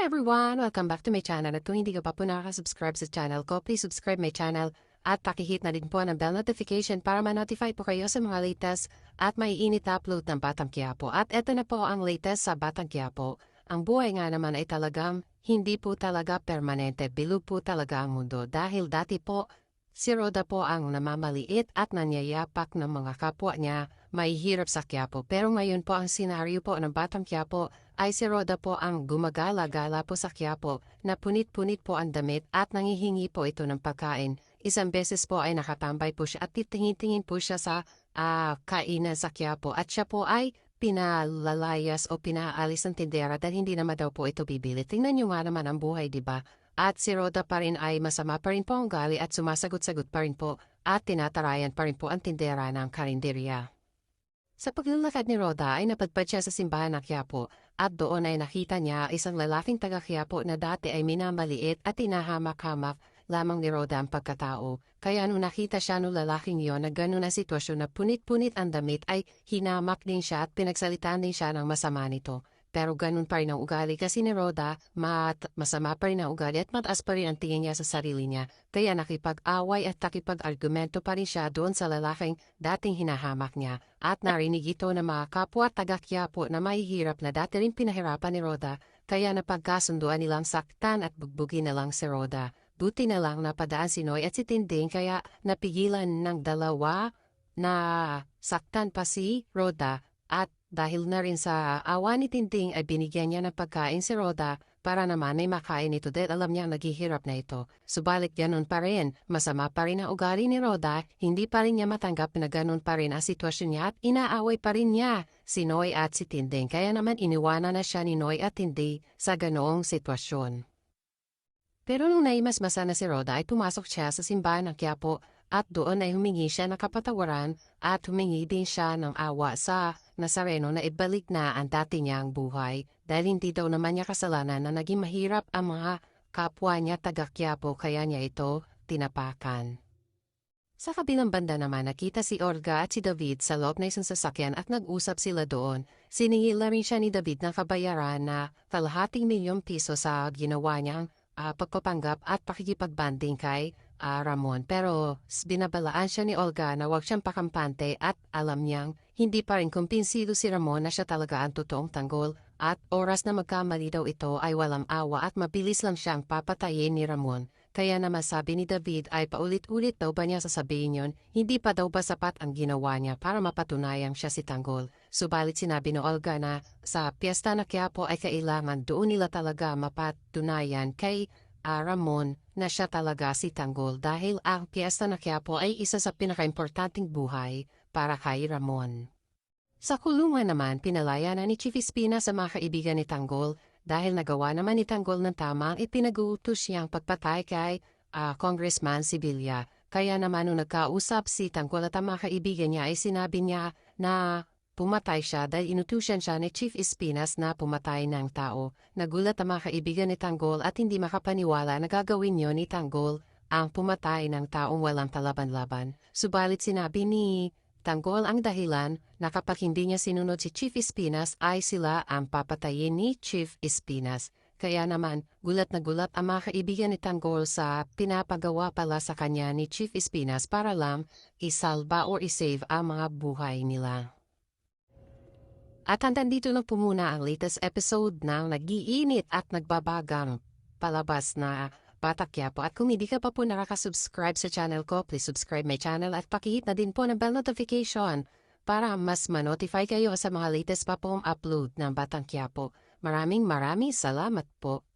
Everyone! Welcome back to my channel at kung hindi ka pa po nakaka-subscribe sa channel ko, please subscribe my channel at pakihit na din po ng bell notification para ma-notify po kayo sa mga latest at may init upload ng Batang Quiapo. At eto na po ang latest sa Batang Quiapo. Ang buhay nga naman ay talagang hindi po talaga permanente, bilog po talaga ang mundo dahil dati po si Roda po ang namamaliit at nanyayapak ng mga kapwa niya may hirap sa Quiapo. Pero ngayon po ang senaryo po ng Batang Quiapo ay si Roda po ang gumagala-gala po sa Quiapo na punit-punit po ang damit at nangihingi po ito ng pagkain. Isang beses po ay nakatambay po siya at titingin-tingin po siya sa uh, kainan sa Quiapo at siya po ay pinalalayas o pinaalis ng tindera dahil hindi naman daw po ito bibili. Tingnan nyo nga naman ang buhay, di ba? At si Roda pa rin ay masama pa rin po ang gali at sumasagot-sagot pa rin po at tinatarayan pa rin po ang tindera ng karinderya. Sa paglalakad ni Roda ay napadpad siya sa simbahan ng Quiapo at doon ay nakita niya isang lalaking taga Quiapo na dati ay minamaliit at tinahamak-hamak lamang ni Roda ang pagkatao. Kaya nung nakita siya nung lalaking yon na gano'n na sitwasyon na punit-punit ang damit ay hinamak din siya at pinagsalitaan din siya ng masama nito. Pero ganun pa rin ang ugali kasi ni Roda, mat masama pa rin ang ugali at mataas pa rin ang tingin niya sa sarili niya. Kaya nakipag-away at nakipag-argumento pa rin siya doon sa lalaking dating hinahamak niya. At narinig ito ng mga kapwa taga-Quiapo na mahihirap na dati rin pinahirapan ni Roda. Kaya napagkasunduan nilang saktan at bugbugin na lang si Roda. Buti na lang napadaan si Noy at si Tinding kaya napigilan ng dalawa na saktan pa si Roda at dahil na rin sa awa ni Tinting ay binigyan niya ng pagkain si Roda para naman ay makain ito dahil alam niyang naghihirap na ito. Subalit ganun pa rin, masama pa rin ang ugali ni Roda, hindi pa rin niya matanggap na ganun pa rin ang sitwasyon niya at inaaway pa rin niya si Noy at si Tinding kaya naman iniwanan na siya ni Noy at Tinding sa ganoong sitwasyon. Pero nung naimasmasa na si Roda ay pumasok siya sa simbahan ng Quiapo at doon ay humingi siya ng kapatawaran at humingi din siya ng awa sa Nazareno na ibalik na ang dati niyang buhay dahil hindi daw naman niya kasalanan na naging mahirap ang mga kapwa niya taga kaya niya ito tinapakan. Sa kabilang banda naman nakita si Olga at si David sa loob na isang sasakyan at nag-usap sila doon. Siningil na rin siya ni David ng kabayaran na kalahating milyong piso sa ginawa niyang uh, pagpapanggap at pakikipagbanding kay uh, Ramon pero binabalaan siya ni Olga na huwag siyang pakampante at alam niyang hindi pa rin kumpinsido si Ramon na siya talaga ang totoong tanggol at oras na magkamali daw ito ay walang awa at mabilis lang siyang papatayin ni Ramon. Kaya naman sabi ni David ay paulit-ulit daw ba niya sasabihin yon, hindi pa daw ba sapat ang ginawa niya para mapatunayang siya si Tanggol. Subalit sinabi ni Olga na sa piyesta na Quiapo ay kailangan doon nila talaga mapatunayan kay uh, Ramon na siya talaga si Tanggol dahil ang piyesta na Quiapo ay isa sa pinakaimportanteng buhay para kay Ramon. Sa kulungan naman, pinalaya na ni Chief Espina sa mga kaibigan ni Tanggol dahil nagawa naman ni Tanggol ng tama ang ipinag-uutos siyang pagpatay kay uh, Congressman Sibilia. Kaya naman nung nagkausap si Tanggol at ang mga kaibigan niya ay sinabi niya na pumatay siya dahil inutusan siya ni Chief Espinas na pumatay ng tao. Nagulat ang mga kaibigan ni Tanggol at hindi makapaniwala na gagawin niyo ni Tanggol ang pumatay ng taong walang talaban-laban. Subalit sinabi ni Tanggol ang dahilan na kapag hindi niya sinunod si Chief Espinas ay sila ang papatayin ni Chief Espinas. Kaya naman, gulat na gulat ang mga kaibigan ni Tanggol sa pinapagawa pala sa kanya ni Chief Espinas para lang isalba or isave ang mga buhay nila. At hanggang dito lang po muna ang latest episode ng nag-iinit at nagbabagang palabas na Batak Yapo at kung hindi ka pa po nakaka-subscribe sa channel ko, please subscribe my channel at pakihit na din po ng bell notification para mas ma-notify kayo sa mga latest pa pong upload ng Batang Quiapo. Maraming maraming salamat po.